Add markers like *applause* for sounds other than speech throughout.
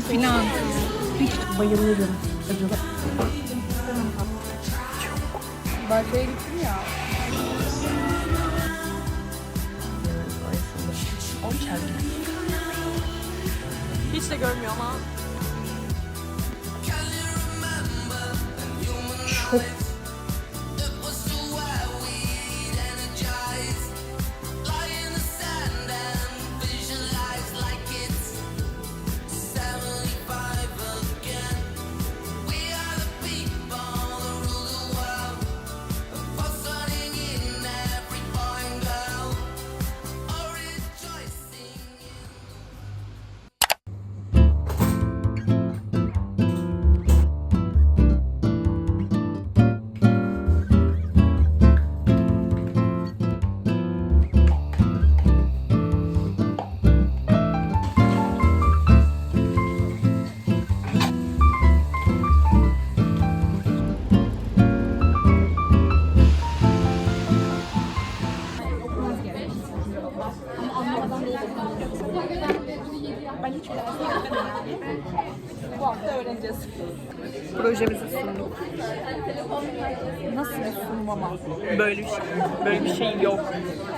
filan. Hiç. Acaba. Barca'ya gittim ya. Hiç de görmüyor ama.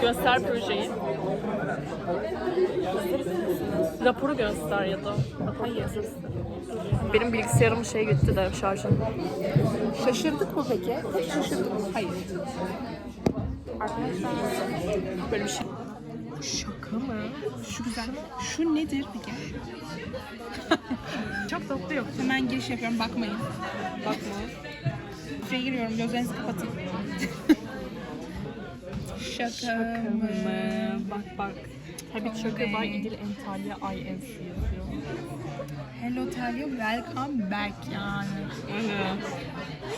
Göster projeyi. Raporu göster ya da. Hayır. Benim bilgisayarım şey gitti de şarjım. Şaşırdık mı peki? Hep şaşırdık mı? Hayır. Arkadaşlar Böyle bir şey. şaka mı? Şu güzel. Şu nedir peki? *laughs* Çok tatlı yok. Hemen giriş yapıyorum bakmayın. Bakma. Şuraya giriyorum gözlerinizi kapatın. *laughs* şaka, mı? Bak bak. Happy Şaka by İdil Entalya INC yazıyor. Hello Talia welcome back yani. Evet.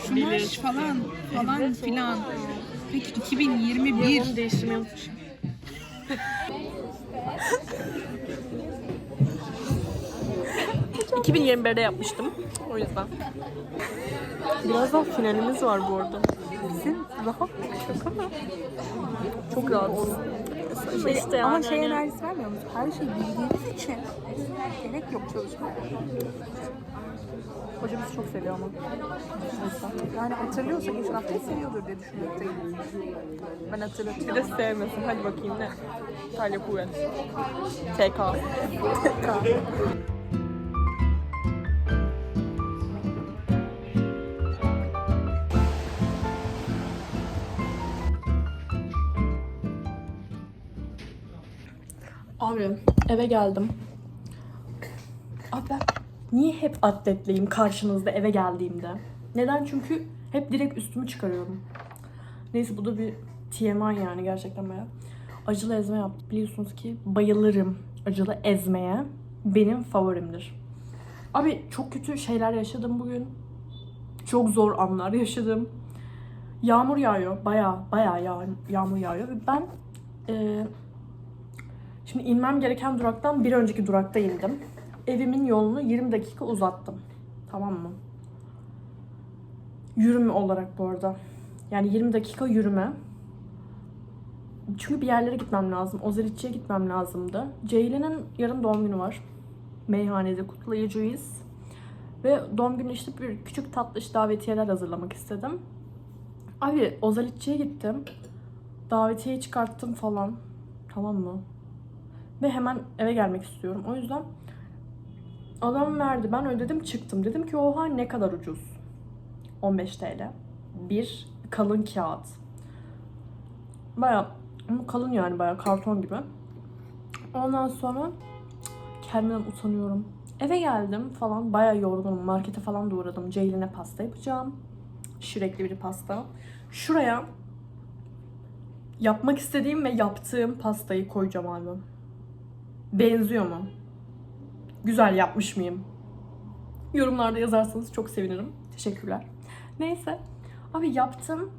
Şunlar Bilir. falan falan Evet, filan. Peki 2021 Bunu değiştirmeyi unutmuşum. ...2021'de yapmıştım. O yüzden. Birazdan finalimiz var bu arada. Bizim rahat şaka mı? Çok rahat. Şey işte yani. Ama şey hani- enerjisi vermiyor musun? Her şeyi bildiğimiz için gerek yok çalışmaya. Hocam bizi çok seviyor ama. Yani hatırlıyorsa geçen haftayı seviyordur diye düşünmekteyim. Ben hatırlatıyorum. Bir de sevmesin. Hadi bakayım ne? İtalya kuvvet. TK. Abi eve geldim. Abi ben niye hep atletliyim karşınızda eve geldiğimde? Neden? Çünkü hep direkt üstümü çıkarıyorum. Neyse bu da bir TMI yani gerçekten bayağı. Acılı ezme yaptım. Biliyorsunuz ki bayılırım acılı ezmeye. Benim favorimdir. Abi çok kötü şeyler yaşadım bugün. Çok zor anlar yaşadım. Yağmur yağıyor. Bayağı bayağı yağ, yağmur yağıyor. Ve ben e, şimdi inmem gereken duraktan bir önceki durakta indim. Evimin yolunu 20 dakika uzattım. Tamam mı? Yürüme olarak bu arada. Yani 20 dakika yürüme. Çünkü bir yerlere gitmem lazım. Ozeritçi'ye gitmem lazımdı. Ceylin'in yarın doğum günü var. Meyhanede kutlayacağız. Ve doğum günü işte bir küçük tatlış davetiyeler hazırlamak istedim. Abi Ozalitçi'ye gittim. Davetiyeyi çıkarttım falan. Tamam mı? Ve hemen eve gelmek istiyorum. O yüzden adam verdi. Ben ödedim çıktım. Dedim ki oha ne kadar ucuz. 15 TL. Bir kalın kağıt. Baya kalın yani baya karton gibi. Ondan sonra kendimden utanıyorum. Eve geldim falan baya yorgunum. Markete falan da uğradım. Ceylin'e pasta yapacağım. Şirekli bir pasta. Şuraya yapmak istediğim ve yaptığım pastayı koyacağım abi. Benziyor mu? Güzel yapmış mıyım? Yorumlarda yazarsanız çok sevinirim. Teşekkürler. Neyse. Abi yaptım.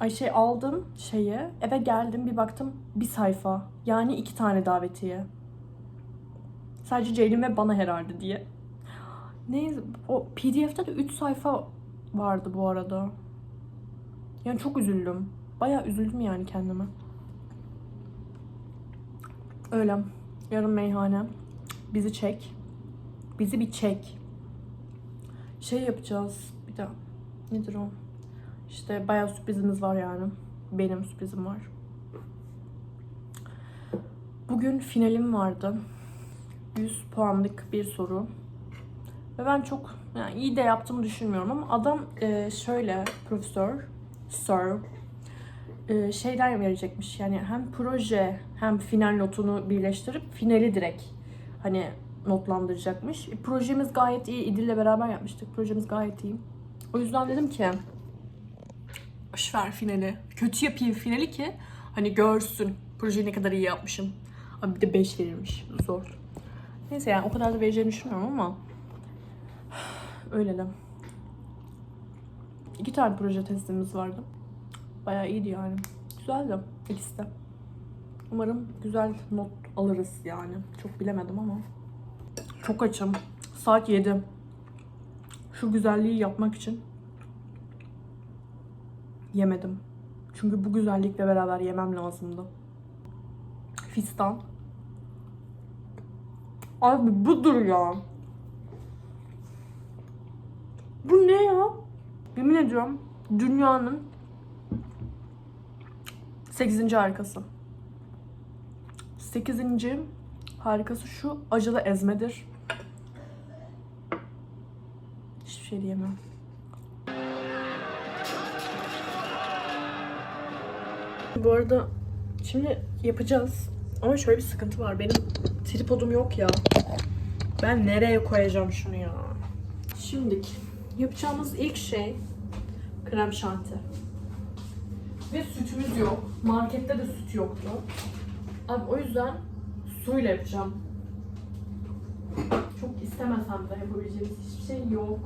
Ay şey aldım şeyi. Eve geldim bir baktım bir sayfa. Yani iki tane davetiye. Sadece Ceylin ve bana herhalde diye. Neyse o pdf'de de 3 sayfa vardı bu arada. Yani çok üzüldüm. Bayağı üzüldüm yani kendime. Öyle. Yarın meyhane. Bizi çek. Bizi bir çek. Şey yapacağız. Bir de nedir o? İşte bayağı sürprizimiz var yani. Benim sürprizim var. Bugün finalim vardı. 100 puanlık bir soru. Ve ben çok yani iyi de yaptığımı düşünmüyorum ama adam e, şöyle profesör, sir e, şeyden verecekmiş. Yani hem proje hem final notunu birleştirip finali direkt hani notlandıracakmış. E, projemiz gayet iyi. İdil'le beraber yapmıştık. Projemiz gayet iyi. O yüzden dedim ki boş ver finali. Kötü yapayım finali ki hani görsün projeyi ne kadar iyi yapmışım. Abi bir de 5 verilmiş. Zor. Neyse yani o kadar da vereceğini düşünmüyorum ama *sighs* öyle de. İki tane proje testimiz vardı. Bayağı iyiydi yani. Güzeldi ikisi de. Umarım güzel not alırız yani. Çok bilemedim ama. Çok açım. Saat 7. Şu güzelliği yapmak için yemedim. Çünkü bu güzellikle beraber yemem lazımdı. Fistan. Abi budur ya. Bu ne ya? Yemin ediyorum dünyanın 8. harikası. 8. harikası şu acılı ezmedir. Hiçbir şey diyemem. Bu arada şimdi yapacağız. Ama şöyle bir sıkıntı var. Benim tripodum yok ya. Ben nereye koyacağım şunu ya? Şimdi yapacağımız ilk şey krem şanti. Ve sütümüz yok. Markette de süt yoktu. Abi o yüzden suyla yapacağım. Çok istemesem de yapabileceğimiz hiçbir şey yok.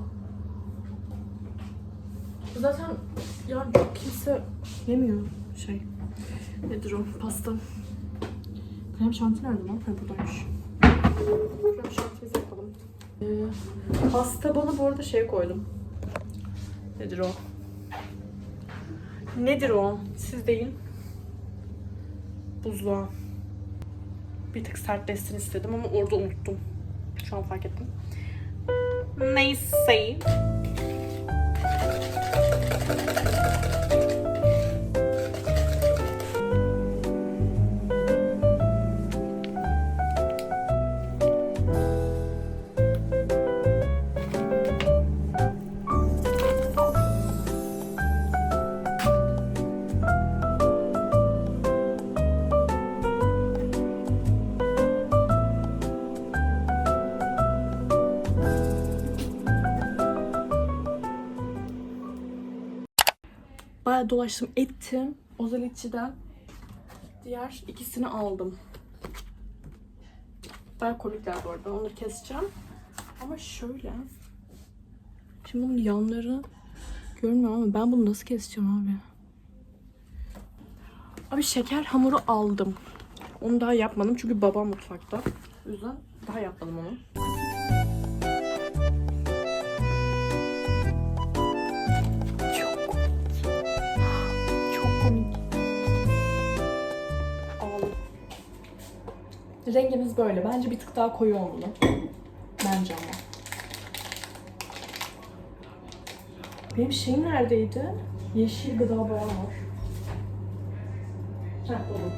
Zaten yani kimse yemiyor şey. Nedir o? Pasta. Krem şanti nerede lan? Ha buradaymış. Krem şantimizi yapalım. Ee, pasta bana bu arada şey koydum. Nedir o? Nedir o? Siz deyin. Buzluğa. Bir tık sertleşsin istedim ama orada unuttum. Şu an fark ettim. Neyse. Dolaştım ettim. Ozalitçi'den diğer ikisini aldım. Bayağı komikler bu arada. Onları keseceğim. Ama şöyle. Şimdi bunun yanları görünmüyor ama ben bunu nasıl keseceğim abi? Abi şeker hamuru aldım. Onu daha yapmadım çünkü babam mutfakta. O yüzden daha yapmadım onu. Rengimiz böyle. Bence bir tık daha koyu olmalı. Bence ama. Benim şeyim neredeydi? Yeşil gıda boya var. Heh, buldum.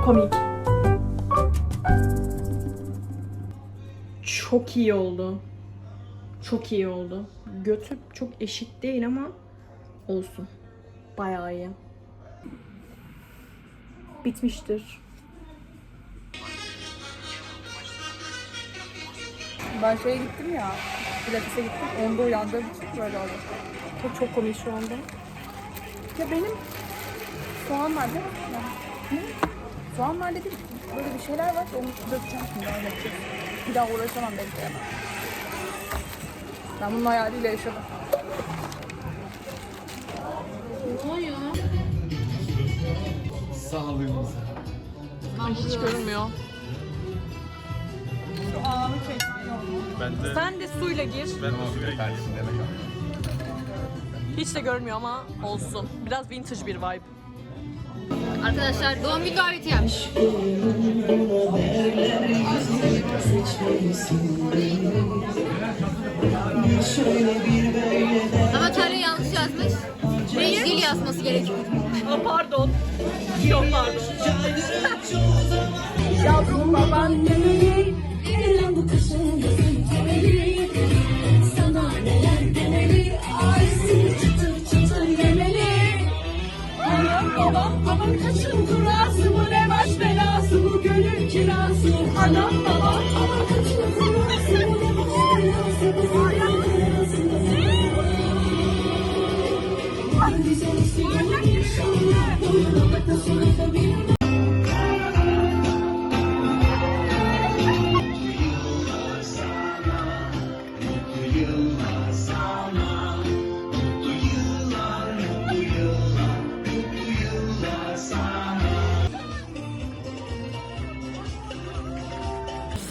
Çok komik. Çok iyi oldu. Çok iyi oldu. Götü çok eşit değil ama olsun. Bayağı iyi. Bitmiştir. Ben şeye gittim ya. Pilates'e gittim. Onda uyandığım için böyle oldu. Çok, çok komik şu anda. Ya benim soğan nerede? Ya. Hı? Soğan nerede değil. böyle bir şeyler var. Onu dökeceğim şimdi. Bir daha uğraşamam bekleyemem. Ben bunun hayaliyle yaşadım. Sağlığımıza. Hiç görünmüyor. Ben de Sen de suyla gir. ben o suyla demek Hiç de görmüyor ama olsun. Biraz vintage bir vibe. Arkadaşlar doğum günü daveti yapmış. Ama tarih yanlış yazmış. Rezil yazması gerekiyor. Aa, pardon. Yok pardon. Yavrum baban Verilen bu kışın yazın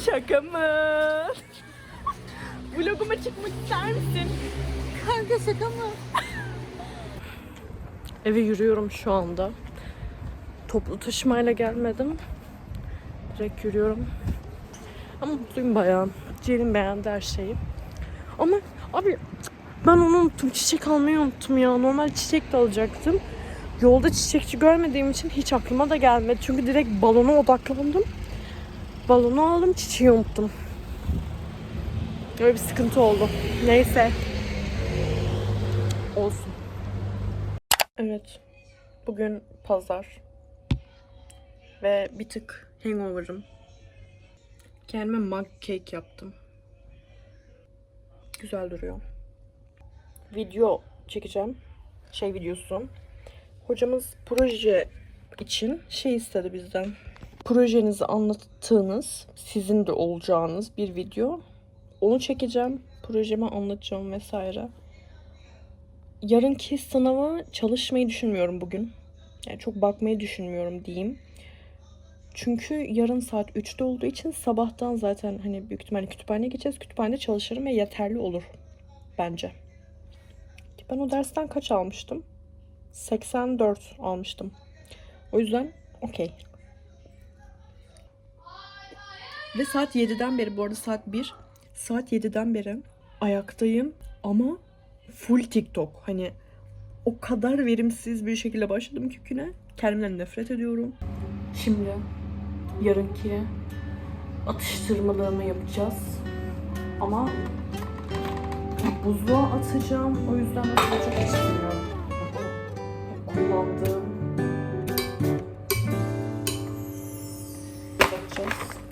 Şaka mı? Vloguma çıkmak ister misin? Kanka şaka mı? Eve yürüyorum şu anda. Toplu taşımayla gelmedim. Direkt yürüyorum. Ama mutluyum bayağı. Ceylin beğendi her şeyi. Ama abi ben onu unuttum. Çiçek almayı unuttum ya. Normal çiçek de alacaktım. Yolda çiçekçi görmediğim için hiç aklıma da gelmedi. Çünkü direkt balona odaklandım. Balonu aldım, çiçeği unuttum. Öyle bir sıkıntı oldu. Neyse. Olsun. Evet. Bugün pazar. Ve bir tık hangover'ım. Kendime mug cake yaptım. Güzel duruyor. Video çekeceğim. Şey videosu. Hocamız proje için şey istedi bizden projenizi anlattığınız, sizin de olacağınız bir video. Onu çekeceğim, projemi anlatacağım vesaire. Yarınki sınava çalışmayı düşünmüyorum bugün. Yani çok bakmayı düşünmüyorum diyeyim. Çünkü yarın saat 3'te olduğu için sabahtan zaten hani büyük ihtimalle kütüphaneye gideceğiz. Kütüphanede çalışırım ve yeterli olur bence. Ben o dersten kaç almıştım? 84 almıştım. O yüzden okey. Ve saat 7'den beri bu arada saat 1. Saat 7'den beri ayaktayım ama full TikTok. Hani o kadar verimsiz bir şekilde başladım ki güne. Kendimden nefret ediyorum. Şimdi yarınki atıştırmalarımı yapacağız. Ama buzluğa atacağım. O yüzden de çok istemiyorum. Kullandığım yapacağız.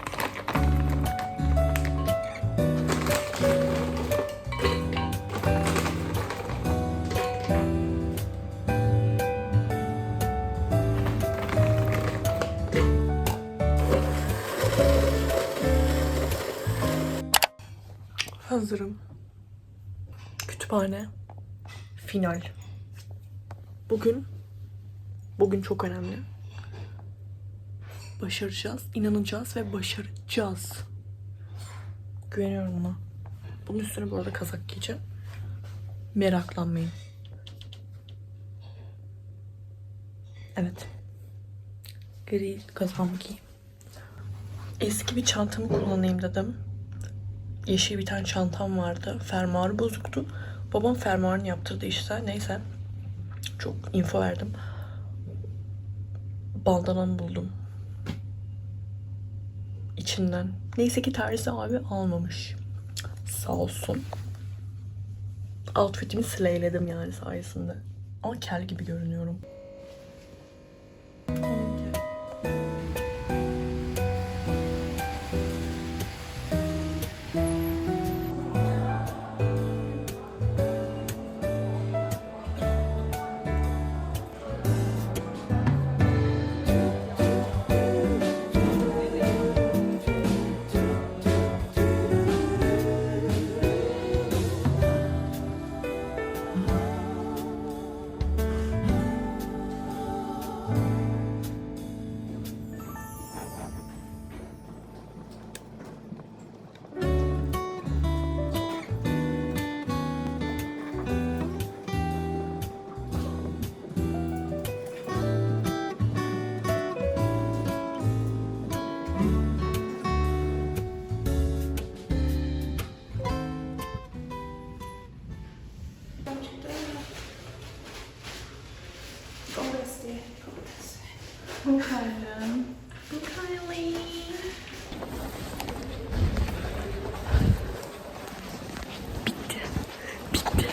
Hazırım. Kütüphane. Final. Bugün bugün çok önemli. Başaracağız, inanacağız ve başaracağız. Güveniyorum ona. Bunun üstüne bu arada kazak giyeceğim. Meraklanmayın. Evet. Gri kazağımı giyeyim. Eski bir çantamı kullanayım dedim. Yeşil bir tane çantam vardı. Fermuarı bozuktu. Babam fermuarını yaptırdı işte. Neyse. Çok info verdim. Bandanamı buldum. İçinden. Neyse ki terzi abi almamış. Sağ olsun. Outfitimi sileyledim yani sayesinde. Ama kel gibi görünüyorum. Çok aydın. Bu Kylie. Bitti. Bitti.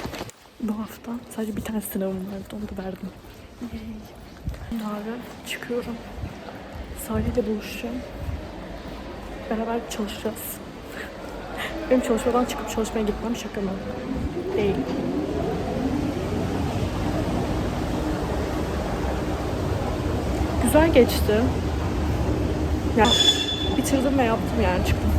Bu hafta sadece bir tane sınavım vardı. Onu da verdim. Yay. Yarın çıkıyorum. Salih'le buluşacağım. Beraber çalışacağız. Benim çalışmadan çıkıp çalışmaya gitmem şaka mı? Değil. Güzel geçti. Ya bitirdim ve yaptım yani çıktım.